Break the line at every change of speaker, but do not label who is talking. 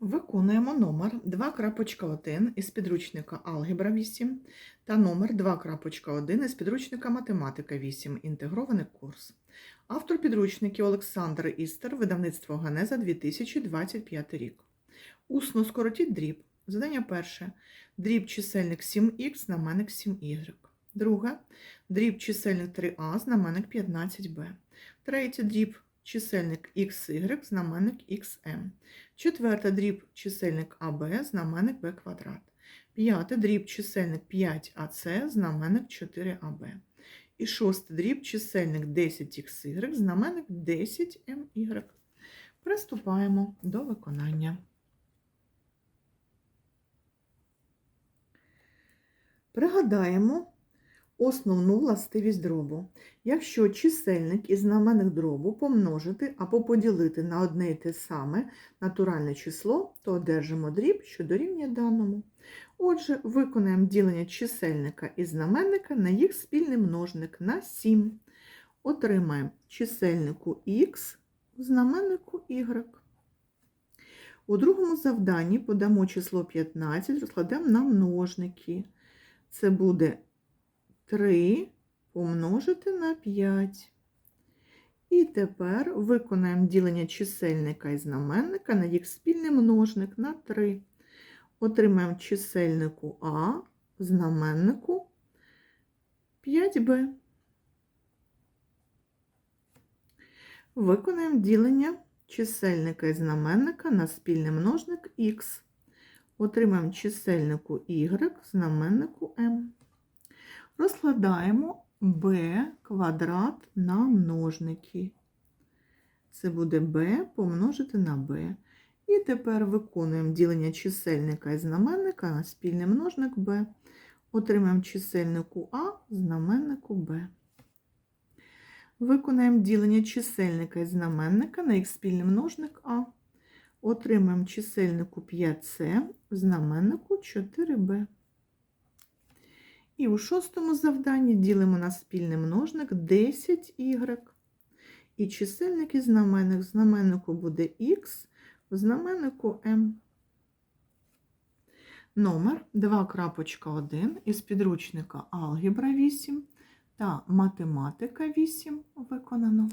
Виконуємо номер 2.1 із підручника Алгебра 8 та номер 2.1 із підручника Математика 8. Інтегрований курс. Автор підручників Олександр Істер, видавництво Ганеза 2025 рік. Усно скоротіть дріб. Задання перше. Дріб чисельник 7х, знаменник 7y. Друге. Дріб чисельник 3а, знаменник 15b. Третє. Дріб чисельник xy, знаменник xm. Четверте дріб чисельник АБ, знаменник b квадрат. П'яте дріб чисельник 5АС, знаменник 4АБ. І шосте дріб чисельник 10xy, знаменник 10my. Приступаємо до виконання. Пригадаємо основну властивість дробу. Якщо чисельник і знаменник дробу помножити або поділити на одне і те саме натуральне число, то одержимо дріб, що дорівнює даному. Отже, виконаємо ділення чисельника і знаменника на їх спільний множник на 7. Отримаємо чисельнику х в знаменнику y. У другому завданні подамо число 15, розкладемо на множники. Це буде 3 помножити на 5. І тепер виконаємо ділення чисельника і знаменника на їх спільний множник на 3. Отримаємо чисельнику А знаменнику 5b. Виконаємо ділення чисельника і знаменника на спільний множник х. Отримаємо чисельнику y знаменнику m. Розкладаємо b квадрат на множники. Це буде b помножити на b. І тепер виконуємо ділення чисельника і знаменника на спільний множник b. Отримаємо чисельнику А знаменнику b. Виконаємо ділення чисельника і знаменника на їх спільний множник А. Отримаємо чисельнику 5c в знаменнику 4b. І у шостому завданні ділимо на спільний множник 10y. І чисельник і знаменник в знаменнику буде х, в знаменнику m. Номер 2.1 із підручника Алгебра 8 та Математика 8 виконано.